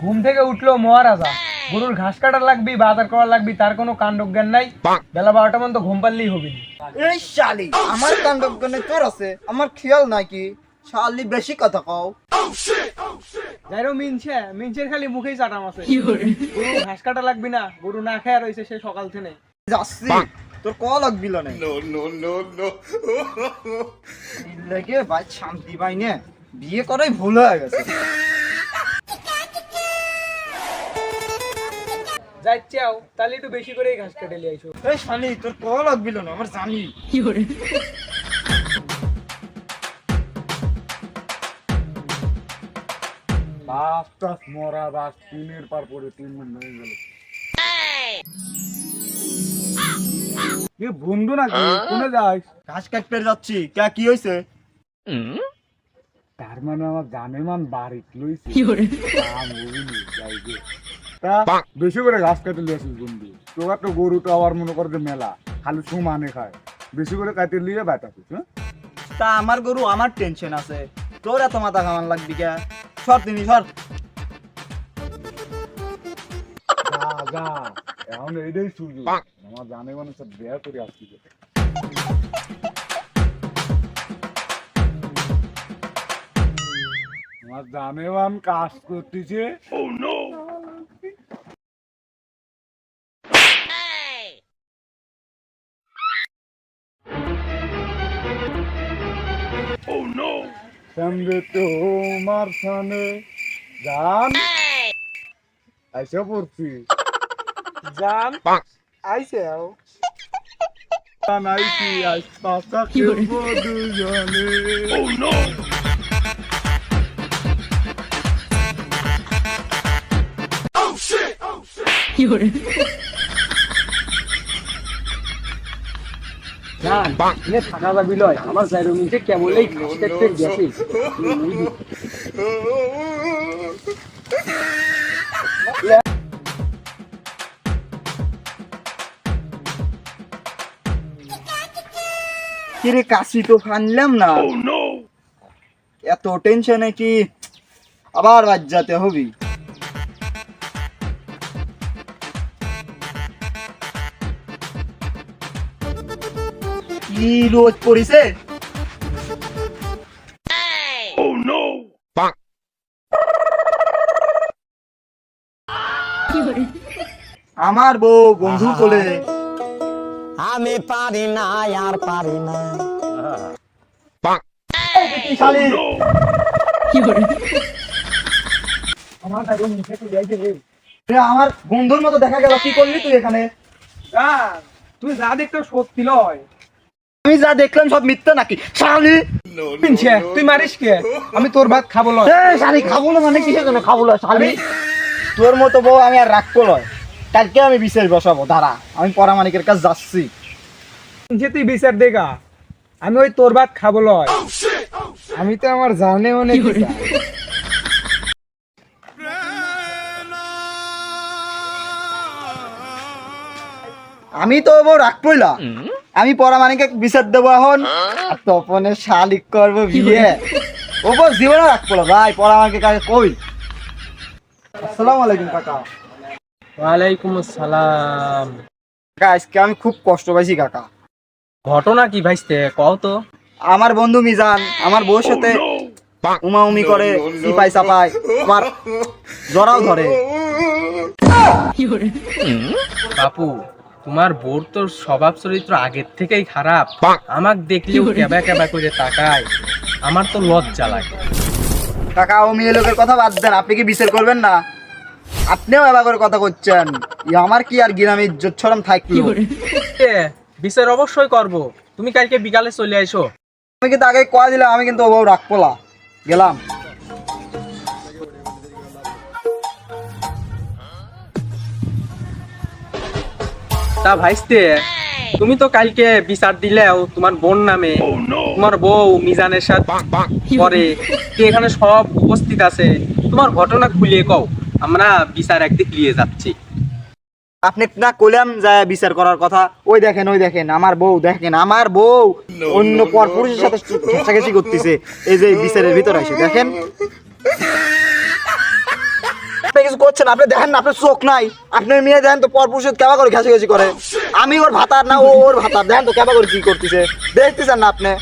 ঘুম থেকে উঠল মহারাজা। গরুর ঘাস কাটা লাগবি বাজার করা লাগবি তার কোনো কাণ্ড জ্ঞান নাই বেলা বারোটা পর্যন্ত ঘুম পারলেই হবে। না। এই শালি আমার কাণ্ডজ্ঞানে তোর আছে আমার খেয়াল নাকি শালি বেশি কথা কও। যাইরো মিনছে মিনছের খালি মুখেই চাটাম আছে। গরু ঘাস কাটা লাগবি না গরু না খেয়ে রয়েছে সে সকাল থেকে যাচ্ছি। তোর ক লাগবিল না। লেগে ভাই শান্তি পাই নে বিয়ে করাই ভুল হয়ে গেছে। যাচ্ছাও তাহলে একটু বেশি করেই ঘাস কেটে আইসো। এই শালি তোর ক লাগবিল না আমার জানি। বাস টাস মরা বাস তিনের পার পরে তিন মিনিট হয়ে গেল। এ বন্ধু নাকি কোনে যাস? ঘাস কাটতে যাচ্ছি কে কি হয়েছে তার মানে আমার জানে মান বাড়ি লইছে। কাম হইনি, যাই গে। তা বেশি করে ঘাস কাটে লিয়েছিস বন্ধু। তোর তো গরু তো আবার মনে কর যে মেলা খালি সুমানে খায়। বেশি করে কাটে লিয়ে বেটাছিস হ্যাঁ? তা আমার গরু আমার টেনশন আছে। তোর এত মাথা কামান লাগবি কে? সর তিনি সর যা এখন এইটাই সুযোগ আমার জানে মানে সব বেয়া করে আসছি আমার জানে কাজ করতেছে। সঙ্গে তোমার সামনে জান। আইসা পড়ছি। জান। আইছে নাইছি আজ পাশা খেলব দুজনে। জান এনে থাকা যাবি লয়। আমার যাইরো মিনছে কেবলই ঘাস কাটতে গেছে? কিরে কাশি তো ফানলাম না। এত টেনশনে কি আবার বাজ যেতে হবি? কি রোদ পড়িছে আমার বউ বন্ধু কোলে আমি পারি না আর পারি না। রে, আমার বন্ধুর মতো দেখা গেল কি করলি তুই এখানে? তুই যা দেখতে সত্যি লয়। আমি যা দেখলাম সব মিথ্যা নাকি? শালি! পিনছে তুই মারিস কে? আমি তোর ভাত খাব লয়। এ, শালি খাব না মানে কিসের জন্য খাব না শালি? তোর মতো বউ আমি আর রাখব লয়। কালকে আমি বিচার বসাবো দাঁড়া আমি পরামানিকের কাছে যাচ্ছি। পিনছে তুই বিচার দেগা আমি ওই তোর ভাত খাব লয়। আমি তো আমার জানে অনেক আমি তো বউ রাখবই না আমি পরামানিকে বিচার দেবো এখন। তপনে শালিক করব বিয়ে। ও বউ জীবনে রাখব না ভাই পরামানিকে কাকে কই? আসসালামু আলাইকুম কাকা। ওয়ালাইকুম আসসালাম। কাকা আজকে আমি খুব কষ্ট পাইছি কাকা। ঘটনা কি ভাইস্তে কও তো। আমার বন্ধু মিজান আমার বউর সাথে উমা উমি করে চিপাই চাপাই আমার জরাও ধরে। বাপু তোমার বোর তো স্বভাব চরিত্র আগের থেকেই খারাপ। আমাক দেখলেও কেবা কেবা করে তাকায়। আমার তো লজ্জা লাগে। কাকা ও মেয়ে লোকের কথা বাদ দেন আপনি কি বিচার করবেন না? আপনিও এবার করে কথা করছেন ই আমার কি আর গ্রামে ইজ্জত ছড়াম থাকল? এ, বিচার অবশ্যই করব। তুমি কালকে বিকালে চলে আইসো। আমি কিন্তু আগে কয়া দিলাম আমি কিন্তু ওভাবে রাখব না গেলাম। তা ভাইস্তে তুমি তো কালকে বিচার দিলেও তোমার বোন নামে। তোমার বউ মিজানের সাথে করে কি এখানে সব উপস্থিত আছে তোমার ঘটনা খুলিয়ে কও। আমরা বিচার একদিক নিয়ে যাচ্ছি। আপনি না কইলাম যায় বিচার করার কথা ওই দেখেন ওই দেখেন আমার বউ দেখেন আমার বউ অন্য পর পুরুষের সাথে ঘেঁষাঘেঁষি করতেছে। এই যে বিচারের ভিতরে আসে দেখেন। আপনি কিছু করছেন আপনি দেখেন না আপনার চোখ নাই। আপনার মেয়ে দেখেন তো পরপুরুষের কেবা করে ঘাসি ঘাসি করে। আমি ওর ভাতার না ও ওর ভাতার দেখেন তো কেবা করে কি করতেছে। দেখতেছেন না আপনি?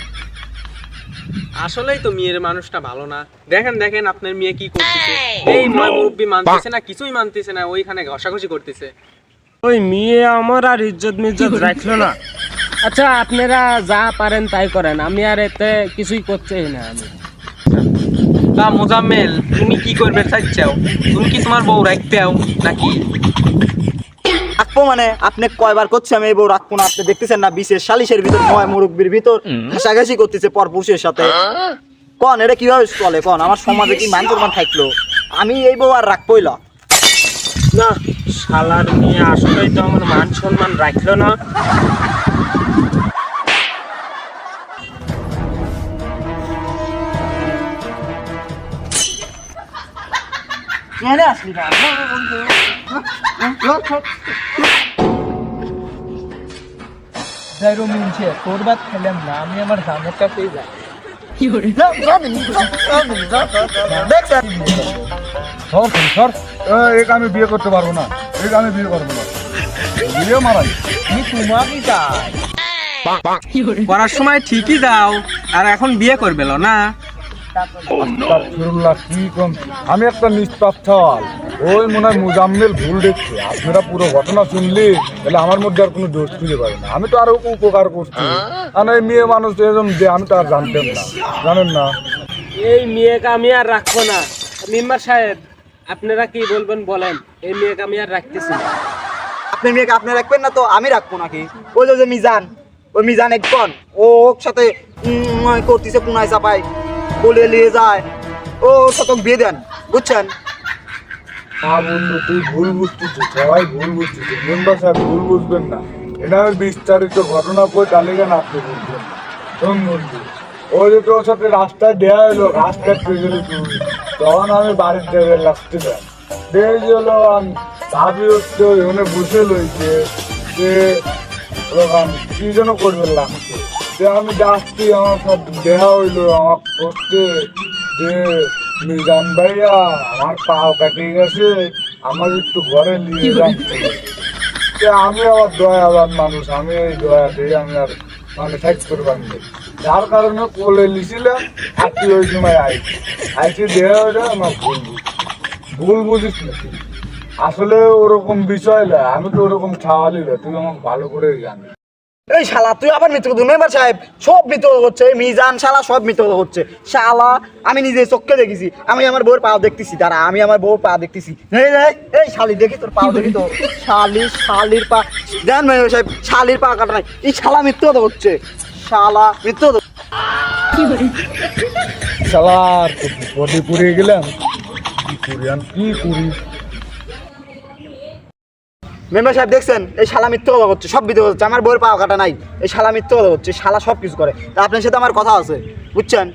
আসলেই তো মেয়ের মানুষটা ভালো না। দেখেন দেখেন আপনার মেয়ে কি করতেছে। এই ময় মুরব্বী মানতেছে না কিছুই মানতেছে না ওইখানে ঘষাঘষি করতেছে। ওই মেয়ে আমার আর ইজ্জত মিজ্জত রাখল না। আচ্ছা আপনারা যা পারেন তাই করেন। আমি আর এতে কিছুই করতেই না আমি। তা মোজাম্মেল তুমি কি করবে চাইছাও তুমি কি তোমার বউ রাখতেও নাকি? রাখব মানে আপনি কয়বার করছে আমি এই বউ রাখব না আপনি দেখতেছেন না বিশেষ সালিশের ভিতর নয় মুরব্বীর ভিতর ঘাসাঘাসি করতেছে পরপুরুষের সাথে। কন এটা কীভাবে চলে? কন আমার সমাজে কি মান সম্মান থাকল? আমি এই বউ আর রাখবোই না। না শালার মেয়ে আসলেই তো আমার মান সম্মান রাখল না। কেন আসলি যাইরো মিনছে খেলাম না আমি আমার জামের কাছেই যাই তুমি, আমি বিয়ে করতে পারব না এক আমি বিয়ে করব না বিয়ে মারাই আমি তোমাকেই চাই করার সময় ঠিকই দাও আর এখন বিয়ে করবে না। কি কম? আমি একটা নিষ্পাপ ছাওয়াল ওই মনে হয় মুজাম্মেল ভুল দেখছে। আপনারা পুরো ঘটনা শুনলি তাহলে আমার মধ্যে আর কোনো দোষ খুঁজে পাবে না। আমি তো আরও উপকার করছি। আর এই মেয়ে মানুষ এরকম যে আমি তো আর জানতাম না। জানেন না? এই মেয়েকে আমি আর রাখব না। মেম্বার সাহেব আপনারা কি বলবেন বলেন? এই মেয়েকে আমি আর রাখতেছি না। আপনার মেয়েকে আপনি রাখবেন না তো আমি রাখব নাকি? ওই যে- মিজান। ওই মিজান একজন। ও ওর সাথে উম, করতেছে পুনায় চাপায়। বলে নিয়ে যায়। ও সাথে বিয়ে দেন, বুঝছেন? হ্যাঁ বন্ধু, তুই ভুল বুঝতেছিস, সবাই ভুল বুঝতেছিস। মেম্বার সাহেব, ভুল বুঝবেন না। এটা আমি বিস্তারিত ঘটনা কই তাহলে কেন আপনি বুঝবেন না শোন বন্ধু, ও যে তোর সাথে রাস্তায় দেয়া হলো, রাস্তায় গেলি তুই, তখন আমি বাড়ির যাবে লাগতে দেয়। দেয় হলো আমি ভাবি হচ্ছে ওখানে বসে লইছে যে ওখান কি যেন করবে লাগছে আমি যাচ্ছি আমার সব দেহা হইল আমার করতে যে মিজান ভাইয়া আমার পাও কাটে গেছে আমার একটু ঘরে নিয়ে যাচ্ছে। আমি আবার দয়াবান মানুষ আমি এই দয়া দিয়ে আমি আর মানে সাইজ করবার নেই যার কারণে কোলে লিছিলাম আর তুই ওই সময় আই আইসি দেওয়া ওটা আমার ভুল বুঝ- ভুল বুঝিস না। আসলে ওরকম বিষয় না আমি তো ওরকম ছাওয়ালি না তুই আমাকে ভালো করে জানিস। এই শালা তুই আবার মৃত্যু মেম্বার সাহেব সব মৃত্যু হচ্ছে মিজান শালা সব মৃত্যু হচ্ছে। শালা আমি নিজে চোখকে দেখেছি আমি আমার বউর পা দেখতেছি তারা আমি আমার বউর পা দেখতেছি। এই এই, শালি দেখি তোর পা দেখি তো। শালি শালির পা দেন মেম্বার সাহেব শালির পা কাটা নাই। এই শালা মৃত্যু হচ্ছে শালা মৃত্যু শালার তো গেলাম? কি করি আমি কি করি? মেম্বার সাহেব দেখছেন, এই শালা মিথ্যে কথা হচ্ছে সব বিধে হচ্ছে আমার বউয়ের পাওয়া কাটা নাই। এই শালা মিথ্যে কথা হচ্ছে শালা সব কিছু করে। তা আপনার সাথে আমার কথা আছে, বুঝছেন?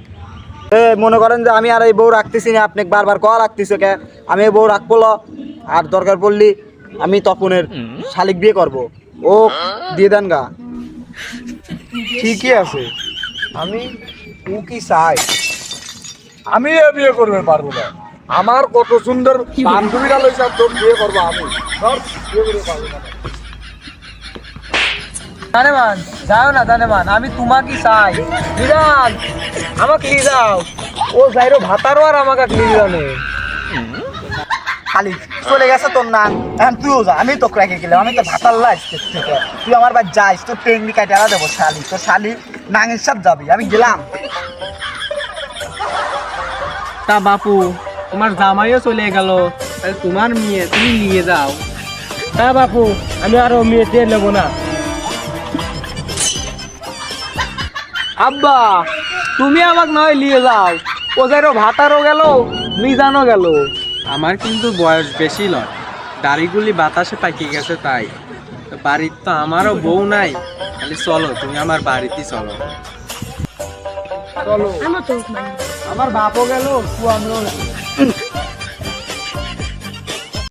এ, মনে করেন যে আমি আর এই বউ রাখতেছি না, আপনি বারবার কল রাখতেছে কে? আমি এই বউ রাখব। আর দরকার পড়লি আমি তপনের শালিক বিয়ে করব। ও দিয়ে দেন গা। ঠিকই আছে। আমি ও কি চাই? আমি বিয়ে করবে পারব না। আমার কত সুন্দর বান্ধবীরা লইছে তোর বিয়ে করব আমি। ধর, বিয়ে যাও না জানেমান আমি তোমাকে চাই। মিজান আমাকে নিয়ে যাও। ও যাইরো ভাতারও আর আমাকে নিয়ে যাও নে। শালিক চলে গেছে তোর না এখন তুইও যা আমি তোকে রেখে গেলাম আমি তো ভাতার লাইস তুই আমার বাড়ি যাইস তোর টেকনিক কাটে দেবো শালি। তোর শালি নাঙের সাথে যাবি আমি গেলাম। তা বাপু তোমার জামাইও চলে গেল। তাহলে তোমার মেয়ে তুমি নিয়ে যাও। হ্যাঁ বাপু আমি আরও মেয়ে দিয়ে নেব না। আব্বা তুমি আমাকে নয় নিয়ে যাও। ও যাইরো ভাতারও গেল মিজানও গেল। আমার কিন্তু বয়স বেশি নয় দাড়িগুলি বাতাসে পাকিয়ে গেছে তাই। বাড়ির তো আমারও বউ নাই। খালি চলো তুমি আমার বাড়িতে চলো। চলো। আমার বাপও গেল তু Mm-hmm.